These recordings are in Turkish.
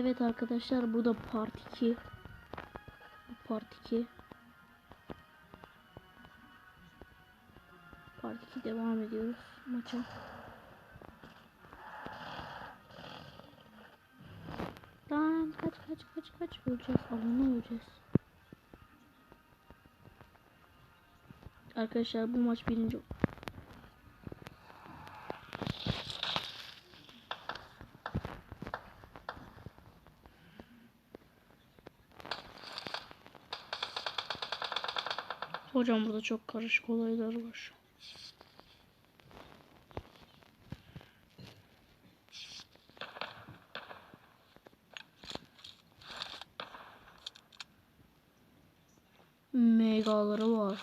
Evet arkadaşlar bu da part 2. Bu Part 2. Part 2 devam ediyoruz maça. Lan kaç kaç kaç kaç öleceğiz. Alana öleceğiz. Arkadaşlar bu maç birinci. Hocam burada çok karışık olaylar var. Megaları var.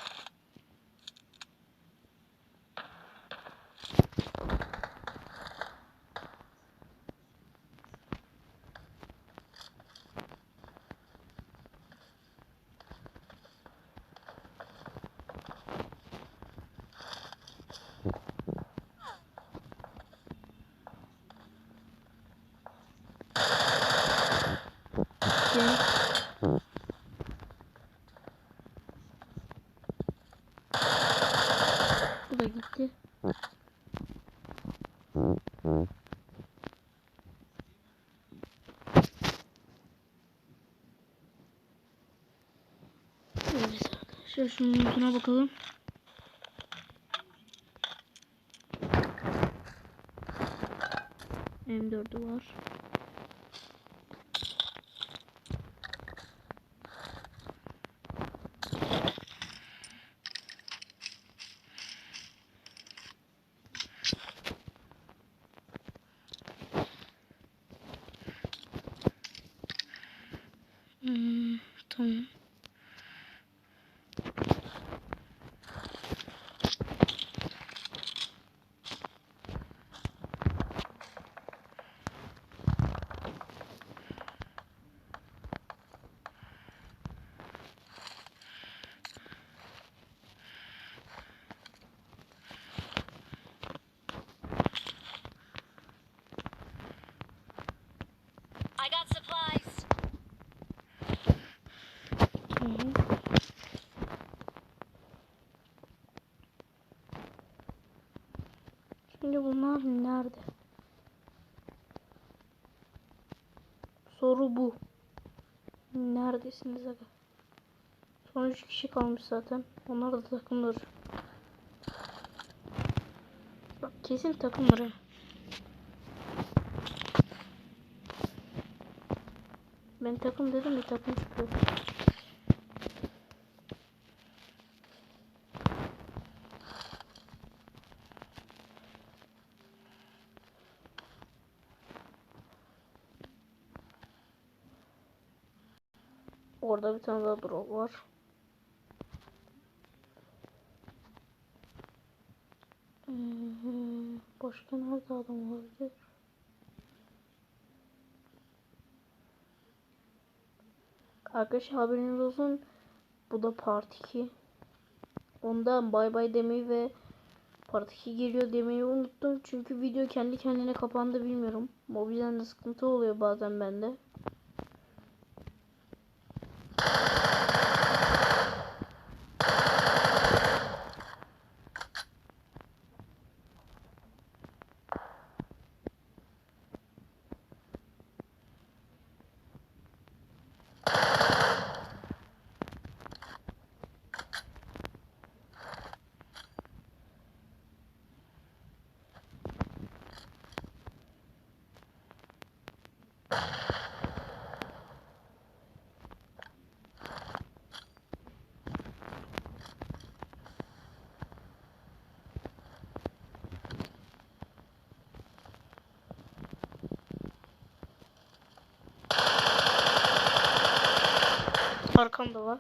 Bu da gitti. Evet arkadaşlar şunun notuna bakalım. M4'ü var. I got supplies. Şimdi bunlar nerede? Soru bu. Neredesiniz aga? Son 3 kişi kalmış zaten. Onlar da takımları. Bak kesin takımları. Ben takım dedim bir takım çıkıyor. Orada bir tane daha bro var. Hmm, Başka nerede adam olabilir? Arkadaşlar haberiniz olsun. Bu da part 2. Ondan bay bay demeyi ve part 2 geliyor demeyi unuttum. Çünkü video kendi kendine kapandı bilmiyorum. Mobilden de sıkıntı oluyor bazen bende. Arkamda var.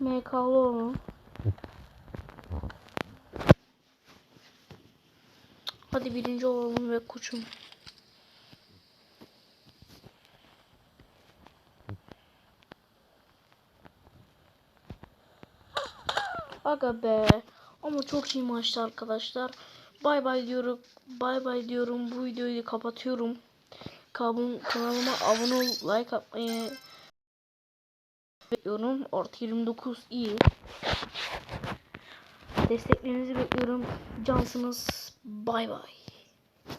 MK'lı onu. Hadi birinci olalım ve koçum. Aga be. Ama çok iyi maçtı arkadaşlar. Bay bay diyorum. Bay bay diyorum. Bu videoyu kapatıyorum. Kabım, kanalıma abone ol, like atmayı bekliyorum. Artı 29 iyi. Desteklerinizi bekliyorum. Cansınız. Bay bay.